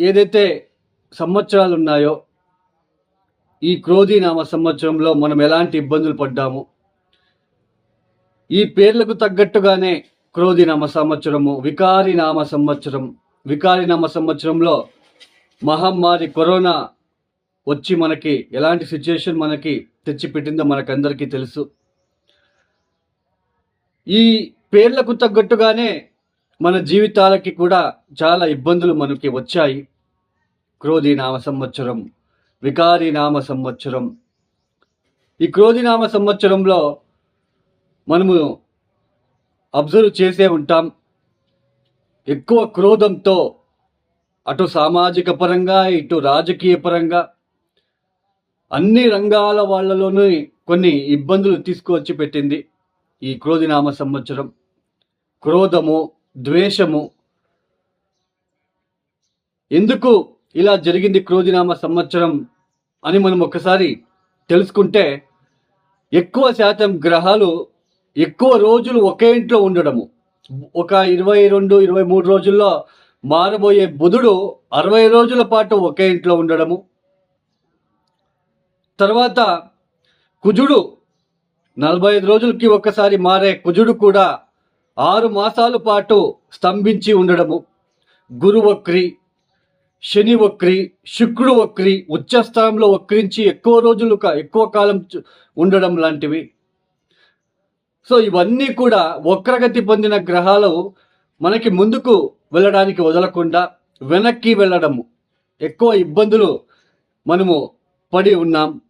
ఏదైతే సంవత్సరాలు ఉన్నాయో ఈ క్రోధీనామ సంవత్సరంలో మనం ఎలాంటి ఇబ్బందులు పడ్డాము ఈ పేర్లకు తగ్గట్టుగానే క్రోధీనామ సంవత్సరము వికారినామ సంవత్సరం వికారినామ సంవత్సరంలో మహమ్మారి కరోనా వచ్చి మనకి ఎలాంటి సిచ్యుయేషన్ మనకి తెచ్చిపెట్టిందో మనకందరికీ తెలుసు. ఈ పేర్లకు తగ్గట్టుగానే మన జీవితాలకి కూడా చాలా ఇబ్బందులు మనకి వచ్చాయి. క్రోధి నామ సంవత్సరం వికారి నామ సంవత్సరం. ఈ క్రోధి నామ సంవత్సరంలో మనము అబ్జర్వ్ చేసే ఉంటాం. ఎక్కువ క్రోధంతో అటు సామాజిక పరంగా ఇటు రాజకీయ పరంగా అన్ని రంగాల వాళ్ళలోనూ కొన్ని ఇబ్బందులు తీసుకువచ్చి పెట్టింది ఈ క్రోధినామ సంవత్సరం. క్రోధము ద్వేషము. ఎందుకు ఇలా జరిగింది క్రోధినామ సంవత్సరం అని మనం ఒకసారి తెలుసుకుంటే ఎక్కువ శాతం గ్రహాలు ఎక్కువ రోజులు ఒకే ఇంట్లో ఉండడము. ఒక ఇరవై రెండు ఇరవై మూడు రోజుల్లో మారబోయే బుధుడు అరవై రోజుల పాటు ఒకే ఇంట్లో ఉండడము. తర్వాత కుజుడు నలభై ఐదు రోజులకి ఒక్కసారి మారే కుజుడు కూడా ఆరు మాసాల పాటు స్తంభించి ఉండడము. గురు వక్రి శని వక్రి శుక్రుడు వక్రి ఉచ్చస్థానంలో వక్రించి ఎక్కువ రోజులు ఎక్కువ కాలం చు- ఉండడం లాంటివి. సో ఇవన్నీ కూడా వక్రగతి పొందిన గ్రహాలు మనకి ముందుకు వెళ్ళడానికి వదలకుండా వెనక్కి వెళ్ళడము. ఎక్కువ ఇబ్బందులు మనము పడి ఉన్నాం.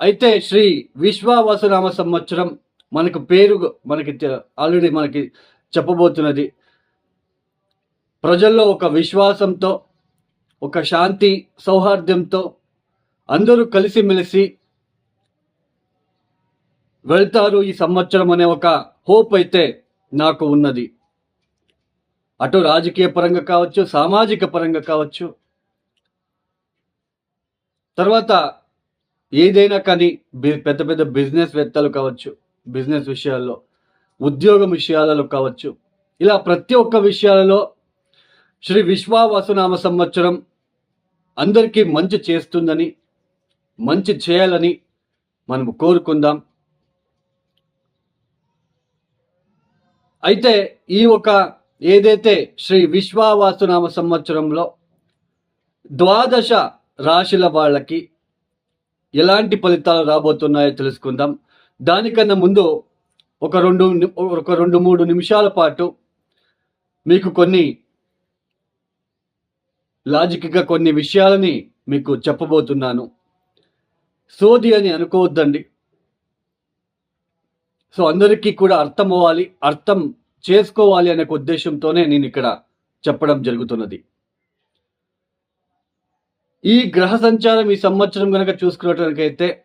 అయితే శ్రీ విశ్వావసునామ సంవత్సరం మనకు పేరు మనకి ఆల్రెడీ మనకి చెప్పబోతున్నది. ప్రజల్లో ఒక విశ్వాసంతో ఒక శాంతి సౌహార్దంతో అందరూ కలిసిమెలిసి వెళ్తారు ఈ సంవత్సరం అనే ఒక హోప్ అయితే నాకు ఉన్నది. అటు రాజకీయ పరంగా కావచ్చు సామాజిక పరంగా కావచ్చు. తర్వాత ఏదైనా కానీ పెద్ద పెద్ద బిజినెస్ వేత్తలు కావచ్చు బిజినెస్ విషయాల్లో ఉద్యోగం విషయాలలో కావచ్చు. ఇలా ప్రతి ఒక్క విషయాలలో శ్రీ విశ్వావసునామ సంవత్సరం అందరికీ మంచి చేస్తుందని మంచి చేయాలని మనం కోరుకుందాం. అయితే ఈ ఒక ఏదైతే శ్రీ విశ్వావాసునామ సంవత్సరంలో ద్వాదశ రాశుల వాళ్ళకి ఎలాంటి ఫలితాలు రాబోతున్నాయో తెలుసుకుందాం. దానికన్నా ముందు ఒక రెండు ఒక రెండు మూడు నిమిషాల పాటు మీకు కొన్ని లాజిక్గా కొన్ని విషయాలని మీకు చెప్పబోతున్నాను. సోది అని అనుకోవద్దండి. సో అందరికీ కూడా అర్థం అవ్వాలి అర్థం చేసుకోవాలి అనే ఉద్దేశంతోనే నేను ఇక్కడ చెప్పడం జరుగుతున్నది. ఈ గ్రహ సంచారం ఈ సంవత్సరం కనుక చూసుకున్నట్లయితే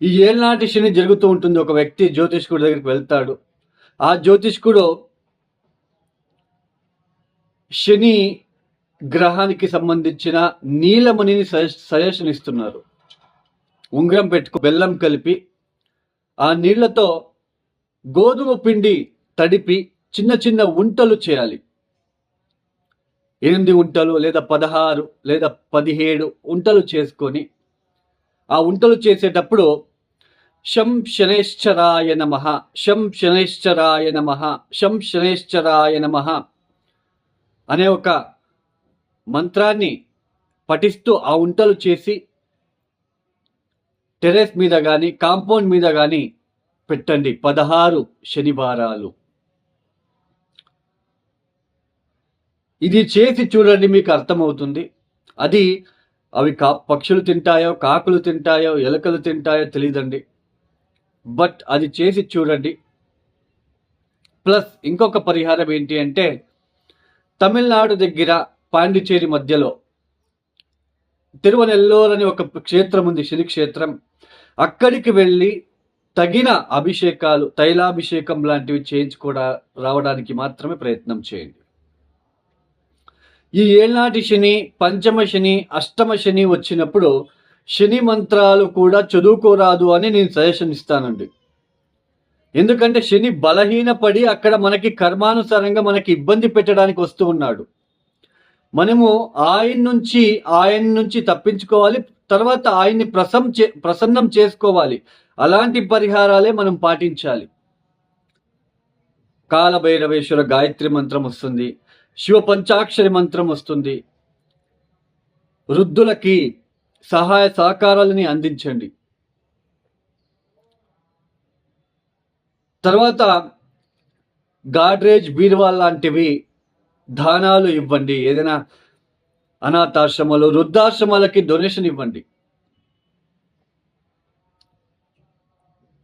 ఈ ఏళ్ళనాటి శని జరుగుతూ ఉంటుంది. ఒక వ్యక్తి జ్యోతిష్కుడి దగ్గరికి వెళ్తాడు. ఆ జ్యోతిష్కుడు శని గ్రహానికి సంబంధించిన నీలమణిని సజెషన్ ఇస్తున్నారు. ఉంగరం పెట్టుకు బెల్లం కలిపి ఆ నీళ్ళతో గోధుమ పిండి తడిపి చిన్న చిన్న ఉంటలు చేయాలి. ఎనిమిది ఉంటలు లేదా పదహారు లేదా పదిహేడు ఉంటలు చేసుకొని ఆ ఉంటలు చేసేటప్పుడు శం శనేశ్చరాయ నమ. శం శనేశ్చరాయ నమ. శం శనేశ్చరాయ నమ. అనే ఒక మంత్రాన్ని పఠిస్తూ ఆ ఉంటలు చేసి టెరెస్ మీద కానీ కాంపౌండ్ మీద కానీ పెట్టండి. పదహారు శనివారాలు. ఇది చేసి చూడండి మీకు అర్థమవుతుంది. అది అవి కా పక్షులు తింటాయో కాకులు తింటాయో ఎలుకలు తింటాయో తెలియదండి బట్ అది చేసి చూడండి. ప్లస్ ఇంకొక పరిహారం ఏంటి అంటే తమిళనాడు దగ్గర పాండిచేరి మధ్యలో తిరువనెల్లూరు అని ఒక క్షేత్రం ఉంది శని క్షేత్రం. అక్కడికి వెళ్ళి తగిన అభిషేకాలు తైలాభిషేకం లాంటివి చేయించుకోవడా రావడానికి మాత్రమే ప్రయత్నం చేయండి. ఈ ఏళ్నాటి శని పంచమ శని అష్టమ శని వచ్చినప్పుడు శని మంత్రాలు కూడా చదువుకోరాదు అని నేను సజెషన్ ఇస్తానండి. ఎందుకంటే శని బలహీనపడి అక్కడ మనకి కర్మానుసారంగా మనకి ఇబ్బంది పెట్టడానికి వస్తూ ఉన్నాడు. మనము ఆయన నుంచి ఆయన నుంచి తప్పించుకోవాలి తర్వాత ఆయన్ని ప్రసం చే ప్రసన్నం చేసుకోవాలి. అలాంటి పరిహారాలే మనం పాటించాలి. కాలభైరవేశ్వర గాయత్రి మంత్రం వస్తుంది శివ పంచాక్షరి మంత్రం వస్తుంది. వృద్ధులకి సహాయ సహకారాలని అందించండి. తర్వాత గాడ్రేజ్ బీర్వాల్ లాంటివి దానాలు ఇవ్వండి. ఏదైనా అనాథాశ్రమాలు వృద్ధాశ్రమాలకి డొనేషన్ ఇవ్వండి.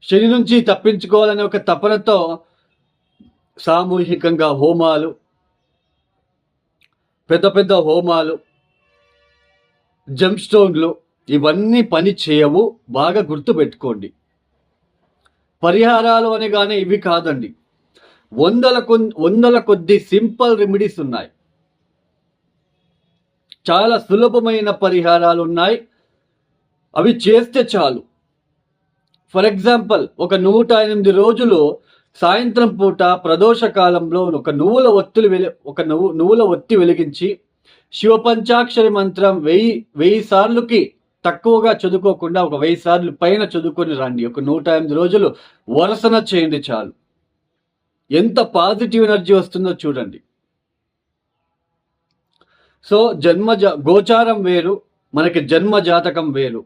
శని నుంచి తప్పించుకోవాలనే ఒక తపనతో సామూహికంగా హోమాలు పెద్ద పెద్ద హోమాలు జంప్ స్టోన్లు ఇవన్నీ పని చేయవు బాగా గుర్తుపెట్టుకోండి. పరిహారాలు అనగానే ఇవి కాదండి. వందల కొ వందల కొద్ది సింపుల్ రెమెడీస్ ఉన్నాయి. చాలా సులభమైన పరిహారాలు ఉన్నాయి. అవి చేస్తే చాలు. ఫర్ ఎగ్జాంపుల్ ఒక నూట ఎనిమిది రోజులు సాయంత్రం పూట ప్రదోష కాలంలో ఒక నువ్వుల ఒత్తులు వెలి ఒక నువ్వు నువ్వుల ఒత్తి వెలిగించి శివపంచాక్షరి మంత్రం వెయ్యి వెయ్యి సార్లుకి తక్కువగా చదువుకోకుండా ఒక వెయ్యి సార్లు పైన చదువుకొని రండి. ఒక నూట ఎనిమిది రోజులు వరసన చేయండి చాలు. ఎంత పాజిటివ్ ఎనర్జీ వస్తుందో చూడండి. సో జన్మ గోచారం వేరు మనకి జన్మ జాతకం వేరు.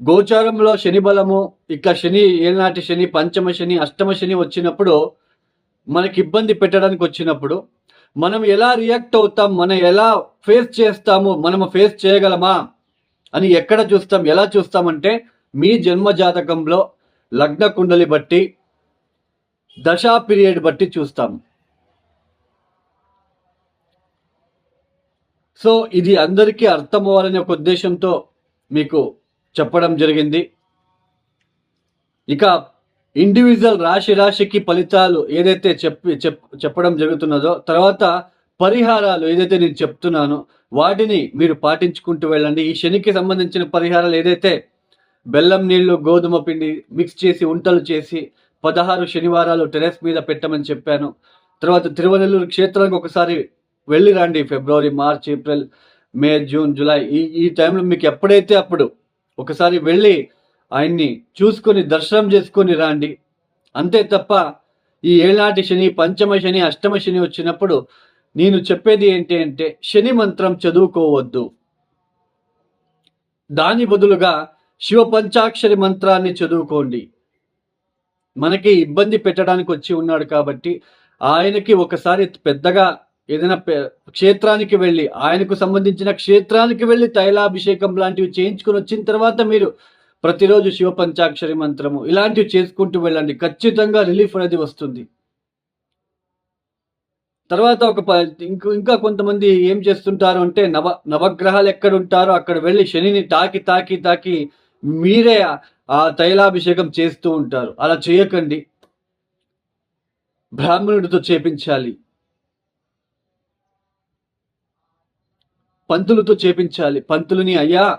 గోచారంలో శని బలము ఇక శని ఏనాటి శని పంచమ శని అష్టమ శని వచ్చినప్పుడు మనకి ఇబ్బంది పెట్టడానికి వచ్చినప్పుడు మనం ఎలా రియాక్ట్ అవుతాం? మనం ఎలా ఫేస్ చేస్తాము? మనము ఫేస్ చేయగలమా? అని ఎక్కడ చూస్తాం? ఎలా చూస్తామంటే మీ జన్మ జాతకంలో లగ్న కుండలి బట్టి దశా పీరియడ్ బట్టి చూస్తాం. సో ఇది అందరికీ అర్థం అవ్వాలనే ఒక ఉద్దేశంతో మీకు చెప్పడం జరిగింది. ఇక ఇండివిజువల్ రాశి రాశికి ఫలితాలు ఏదైతే చెప్పి చెప్పడం జరుగుతున్నదో తర్వాత పరిహారాలు ఏదైతే నేను చెప్తున్నానో వాటిని మీరు పాటించుకుంటూ వెళ్ళండి. ఈ శనికి సంబంధించిన పరిహారాలు ఏదైతే బెల్లం నీళ్ళు గోధుమ పిండి మిక్స్ చేసి ఉంటలు చేసి పదహారు శనివారాలు టెరెస్ మీద పెట్టమని చెప్పాను. తర్వాత తిరువనెల్లూరు క్షేత్రానికి ఒకసారి వెళ్ళి రండి. February March April May June July. ఈ ఈ టైంలో మీకు ఎప్పుడైతే అప్పుడు ఒకసారి వెళ్ళి ఆయన్ని చూసుకొని దర్శనం చేసుకొని రాండి. అంతే తప్ప ఈ ఏనాటి శని పంచమ శని అష్టమ శని వచ్చినప్పుడు నేను చెప్పేది ఏంటి అంటే శని మంత్రం చదువుకోవద్దు. దాని బదులుగా శివ పంచాక్షరి మంత్రాన్ని చదువుకోండి. మనకి ఇబ్బంది పెట్టడానికి వచ్చి ఉన్నాడు కాబట్టి ఆయనకి ఒకసారి పెద్దగా ఏదైనా క్షేత్రానికి వెళ్ళి ఆయనకు సంబంధించిన క్షేత్రానికి వెళ్ళి తైలాభిషేకం లాంటివి చేయించుకొని వచ్చిన తర్వాత మీరు ప్రతిరోజు శివ పంచాక్షరి మంత్రము ఇలాంటివి చేసుకుంటూ వెళ్ళండి. ఖచ్చితంగా రిలీఫ్ అనేది వస్తుంది. తర్వాత ఒక ప- ఇంకా కొంతమంది ఏం చేస్తుంటారు అంటే నవ నవగ్రహాలు ఎక్కడ ఉంటారో అక్కడ వెళ్ళి శనిని తాకి తాకి తాకి మీరే ఆ- ఆ తైలాభిషేకం చేస్తూ ఉంటారు. అలా చేయకండి. బ్రాహ్మణుడితో చేపించాలి. పంతులతో చేపించాలి. పంతులని అయ్యా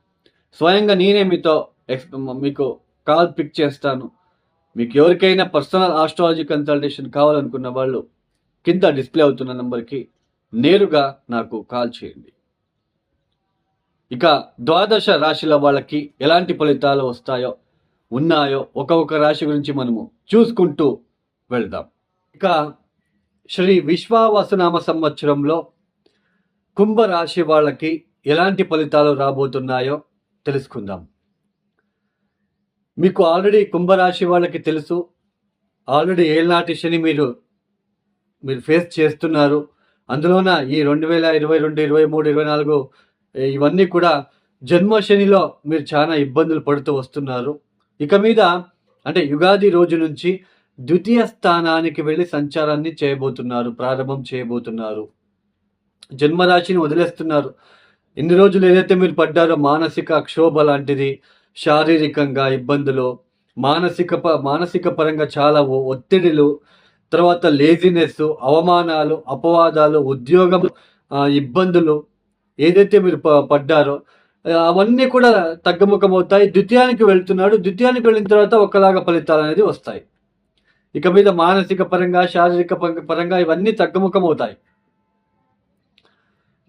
స్వయంగా నేనే మీతో ఎక్స్ మీకు కాల్ పిక్ చేస్తాను. మీకు ఎవరికైనా పర్సనల్ ఆస్ట్రాలజీ కన్సల్టేషన్ కావాలనుకున్న వాళ్ళు కింద డిస్ప్లే అవుతున్న నెంబర్కి నేరుగా నాకు కాల్ చేయండి. ఇక ద్వాదశ రాశిల వాళ్ళకి ఎలాంటి ఫలితాలు వస్తాయో ఉన్నాయో ఒక్కొక్క రాశి గురించి మనము చూసుకుంటూ వెళ్దాం. ఇక శ్రీ విశ్వావసనామ సంవత్సరంలో కుంభరాశి వాళ్ళకి ఎలాంటి ఫలితాలు రాబోతున్నాయో తెలుసుకుందాం. మీకు ఆల్రెడీ కుంభరాశి వాళ్ళకి తెలుసు. ఆల్రెడీ ఏళ్ళనాటి శని మీరు మీరు ఫేస్ చేస్తున్నారు. అందులోన ఈ రెండు వేల ఇరవై రెండు ఇరవై మూడు ఇరవై నాలుగు ఇవన్నీ కూడా జన్మ శనిలో మీరు చాలా ఇబ్బందులు పడుతూ వస్తున్నారు. ఇక మీద అంటే యుగాది రోజు నుంచి ద్వితీయ స్థానానికి వెళ్ళి సంచారాన్ని చేయబోతున్నారు ప్రారంభం చేయబోతున్నారు. జన్మరాశిని వదిలేస్తున్నారు. ఎన్ని రోజులు ఏదైతే మీరు పడ్డారో మానసిక క్షోభ లాంటిది శారీరకంగా ఇబ్బందులు మానసిక ప మానసిక పరంగా చాలా ఒత్తిడిలు తర్వాత లేజినెస్ అవమానాలు అపవాదాలు ఉద్యోగం ఇబ్బందులు ఏదైతే మీరు ప- పడ్డారో అవన్నీ కూడా తగ్గుముఖం అవుతాయి ద్వితీయానికి వెళ్తున్నాడు. ద్వితీయానికి వెళ్ళిన తర్వాత ఒకలాగా ఫలితాలు అనేది వస్తాయి. ఇక మీద మానసిక పరంగా శారీరక పరంగా- పరంగా ఇవన్నీ తగ్గుముఖం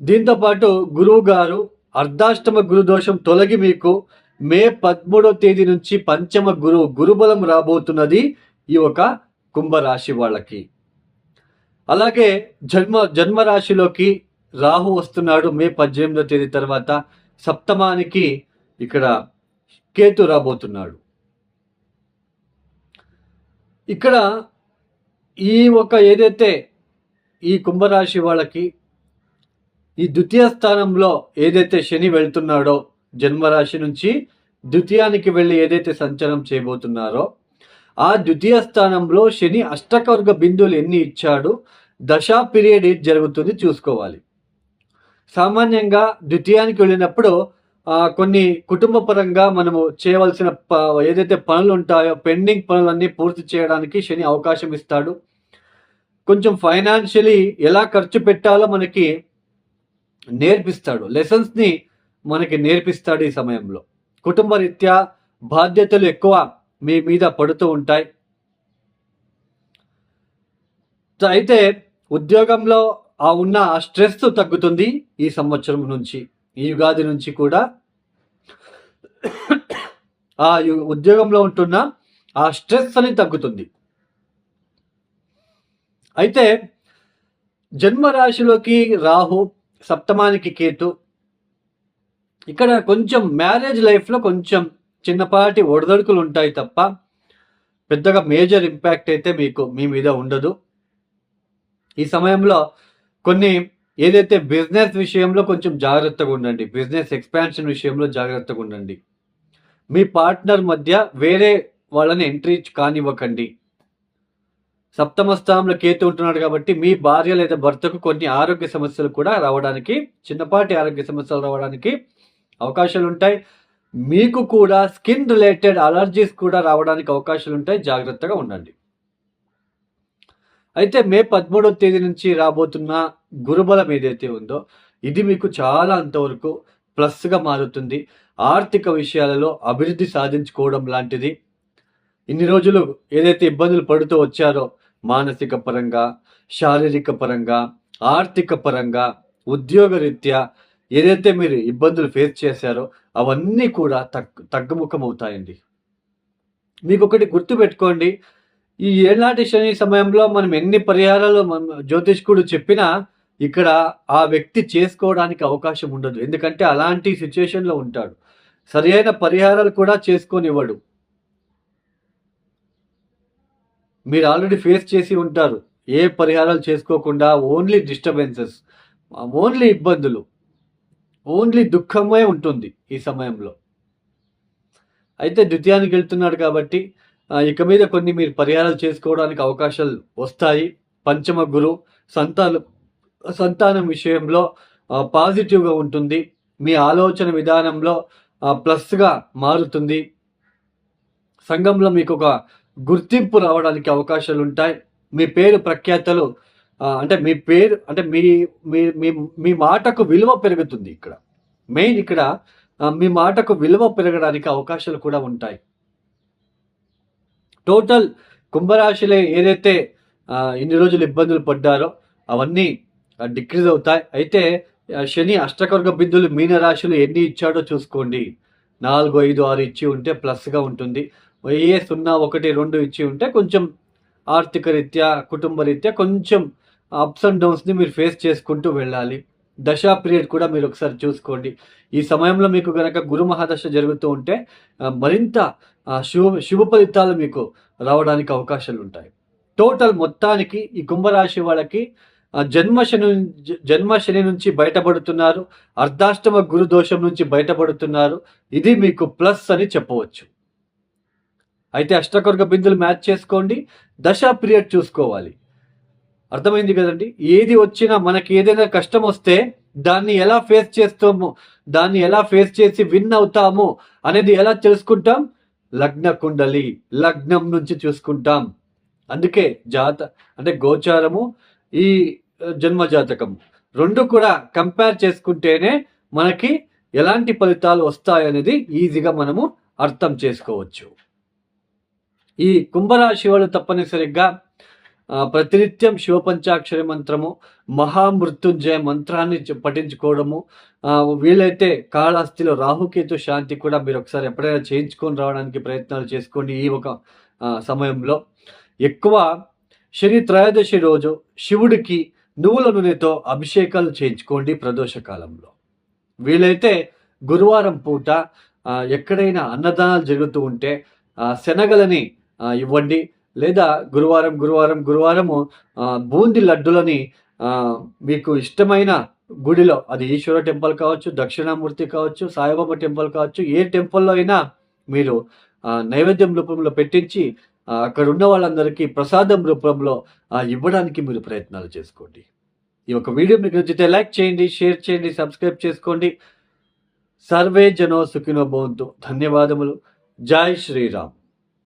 దీంతోపాటు దీంతో పాటు గురువు గారు అర్ధాష్టమ గురుదోషం తొలగి మీకు మే పదమూడవ తేదీ నుంచి పంచమ గురువు గురుబలం రాబోతున్నది ఈ ఒక కుంభరాశి వాళ్ళకి. అలాగే జన్మ జన్మ రాశిలోకి రాహు వస్తున్నాడు మే పద్దెనిమిదవ తేదీ తర్వాత సప్తమానికి ఇక్కడ కేతు రాబోతున్నాడు. ఇక్కడ ఈ ఒక ఏదైతే ఈ కుంభరాశి వాళ్ళకి ఈ ద్వితీయ స్థానంలో ఏదైతే శని వెళ్తున్నాడో జన్మరాశి నుంచి ద్వితీయానికి వెళ్ళి ఏదైతే సంచలనం చేయబోతున్నారో ఆ ద్వితీయ స్థానంలో శని అష్టకవర్గ బిందువులు ఎన్ని ఇచ్చాడు దశా పీరియడ్ ఏది జరుగుతుంది చూసుకోవాలి. సామాన్యంగా ద్వితీయానికి వెళ్ళినప్పుడు కొన్ని కుటుంబ పరంగా మనము చేయవలసిన ప ఏదైతే పనులు ఉంటాయో పెండింగ్ పనులన్నీ పూర్తి చేయడానికి శని అవకాశం ఇస్తాడు. కొంచెం ఫైనాన్షియలీ ఎలా ఖర్చు పెట్టాలో మనకి నేర్పిస్తాడు. లెసన్స్ని మనకి నేర్పిస్తాడు ఈ సమయంలో. కుటుంబ రీత్యా బాధ్యతలు ఎక్కువ మీ మీద పడుతూ ఉంటాయి. అయితే ఉద్యోగంలో ఆ ఉన్న ఆ స్ట్రెస్ తగ్గుతుంది ఈ సంవత్సరం నుంచి. ఈ యుగాది నుంచి కూడా. ఆ యు- ఉద్యోగంలో ఉంటున్న ఆ స్ట్రెస్ అని తగ్గుతుంది. అయితే జన్మ రాశిలోకి రాహు సప్తమానికి కేతు. ఇక్కడ కొంచెం మ్యారేజ్ లైఫ్లో కొంచెం చిన్నపాటి ఒడదొడుకులు ఉంటాయి తప్ప పెద్దగా మేజర్ ఇంపాక్ట్ అయితే మీకు మీ మీద ఉండదు. ఈ సమయంలో కొన్ని ఏదైతే బిజినెస్ విషయంలో కొంచెం జాగ్రత్తగా ఉండండి. బిజినెస్ ఎక్స్పాన్షన్ విషయంలో జాగ్రత్తగా ఉండండి. మీ పార్ట్నర్ మధ్య వేరే వాళ్ళని ఎంట్రీ కానివ్వకండి. సప్తమ స్థానంలో కేతు ఉంటున్నాడు కాబట్టి మీ భార్య లేదా భర్తకు కొన్ని ఆరోగ్య సమస్యలు కూడా రావడానికి చిన్నపాటి ఆరోగ్య సమస్యలు రావడానికి అవకాశాలు ఉంటాయి. మీకు కూడా స్కిన్ రిలేటెడ్ అలర్జీస్ కూడా రావడానికి అవకాశాలు ఉంటాయి. జాగ్రత్తగా ఉండండి. అయితే మే పదమూడవ తేదీ నుంచి రాబోతున్న గురుబలం ఏదైతే ఉందో ఇది మీకు చాలా అంతవరకు ప్లస్గా మారుతుంది. ఆర్థిక విషయాలలో అభివృద్ధి సాధించుకోవడం లాంటిది. ఇన్ని రోజులు ఏదైతే ఇబ్బందులు పడుతూ వచ్చారో మానసిక పరంగా శారీరక పరంగా ఆర్థిక పరంగా ఉద్యోగరీత్యా ఏదైతే మీరు ఇబ్బందులు ఫేస్ చేశారో అవన్నీ కూడా తగ్గు తగ్గుముఖం అవుతాయండి మీకు ఒకటి గుర్తుపెట్టుకోండి ఈ ఏనాటి శని సమయంలో మనం ఎన్ని పరిహారాలు మన జ్యోతిష్కుడు చెప్పినా ఇక్కడ ఆ వ్యక్తి చేసుకోవడానికి అవకాశం ఉండదు. ఎందుకంటే అలాంటి సిచ్యుయేషన్లో ఉంటాడు. సరి అయిన పరిహారాలు కూడా చేసుకొనివ్వడు. మీరు ఆల్రెడీ ఫేస్ చేసి ఉంటారు. ఏ పరిహారాలు చేసుకోకుండా ఓన్లీ డిస్టర్బెన్సెస్ ఓన్లీ ఇబ్బందులు ఓన్లీ దుఃఖమే ఉంటుంది ఈ సమయంలో. అయితే ద్వితీయానికి వెళ్తున్నాడు కాబట్టి ఇక మీద కొన్ని మీరు పరిహారాలు చేసుకోవడానికి అవకాశాలు వస్తాయి. పంచమ గురు సంతానం సంతానం విషయంలో పాజిటివ్గా ఉంటుంది. మీ ఆలోచన విధానంలో ప్లస్గా మారుతుంది. సంఘంలో మీకు ఒక గుర్తింపు రావడానికి అవకాశాలు ఉంటాయి మీ పేరు ప్రఖ్యాతలు అంటే మీ పేరు అంటే మీ మీ మీ మాటకు విలువ పెరుగుతుంది ఇక్కడ. మెయిన్ ఇక్కడ మీ మాటకు విలువ పెరగడానికి అవకాశాలు కూడా ఉంటాయి. టోటల్ కుంభరాశిలో ఏదైతే ఇన్ని రోజులు ఇబ్బందులు పడ్డారో అవన్నీ డిక్రీజ్ అవుతాయి. అయితే శని అష్టకర్గ బిందులు మీన రాశులు ఎన్ని ఇచ్చాడో చూసుకోండి. నాలుగు ఐదు ఆరు ఇచ్చి ఉంటే ప్లస్గా ఉంటుంది. ఏ సున్నా ఒకటి రెండు ఇచ్చి ఉంటే కొంచెం ఆర్థిక రీత్యా కుటుంబ రీత్యా కొంచెం అప్స్ అండ్ డౌన్స్ని మీరు ఫేస్ చేసుకుంటూ వెళ్ళాలి. దశా పీరియడ్ కూడా మీరు ఒకసారి చూసుకోండి. ఈ సమయంలో మీకు గనక గురు మహాదశ జరుగుతూ ఉంటే మరింత శుభ శుభ ఫలితాలు మీకు రావడానికి అవకాశాలు ఉంటాయి. టోటల్ మొత్తానికి ఈ కుంభరాశి వాళ్ళకి జన్మశని జన్మశని నుంచి బయటపడుతున్నారు. అర్ధాష్టమ గురు దోషం నుంచి బయటపడుతున్నారు. ఇది మీకు ప్లస్ అని చెప్పవచ్చు. అయితే అష్టకొరక బిందులు మ్యాచ్ చేసుకోండి. దశ పీరియడ్ చూసుకోవాలి. అర్థమైంది కదండి? ఏది వచ్చినా మనకి ఏదైనా కష్టం వస్తే దాన్ని ఎలా ఫేస్ చేస్తాము దాన్ని ఎలా ఫేస్ చేసి విన్ అవుతాము అనేది ఎలా తెలుసుకుంటాం? లగ్న కుండలి లగ్నం నుంచి చూసుకుంటాం. అందుకే జాత అంటే గోచారము ఈ జన్మ జాతకం రెండు కూడా కంపేర్ చేసుకుంటేనే మనకి ఎలాంటి ఫలితాలు వస్తాయనేది ఈజీగా మనము అర్థం చేసుకోవచ్చు. ఈ కుంభరాశి వాళ్ళు తప్పనిసరిగా ప్రతినిత్యం శివపంచాక్షరి మంత్రము మహామృత్యుంజయ మంత్రాన్ని పఠించుకోవడము వీలైతే కాళహస్తిలో రాహుకేతు శాంతి కూడా మీరు ఒకసారి ఎప్పుడైనా చేయించుకొని రావడానికి ప్రయత్నాలు చేసుకోండి ఈ ఒక సమయంలో. ఎక్కువ శని త్రయోదశి రోజు శివుడికి నువ్వుల నూనెతో అభిషేకాలు చేయించుకోండి ప్రదోష కాలంలో. వీలైతే గురువారం పూట ఎక్కడైనా అన్నదానాలు జరుగుతూ ఉంటే శనగలని ఇవ్వండి. లేదా గురువారం గురువారం గురువారము బూంది లడ్డులని మీకు ఇష్టమైన గుడిలో అది ఈశ్వర టెంపుల్ కావచ్చు దక్షిణామూర్తి కావచ్చు సాయిబాబా టెంపుల్ కావచ్చు ఏ టెంపుల్లో అయినా మీరు నైవేద్యం రూపంలో పెట్టించి అక్కడ ఉన్న వాళ్ళందరికీ ప్రసాదం రూపంలో ఇవ్వడానికి మీరు ప్రయత్నాలు చేసుకోండి. ఈ యొక్క వీడియో మీకు నచ్చితే లైక్ చేయండి షేర్ చేయండి సబ్స్క్రైబ్ చేసుకోండి. సర్వే జనో సుఖినో భవంతు. ధన్యవాదములు. జై శ్రీరామ్.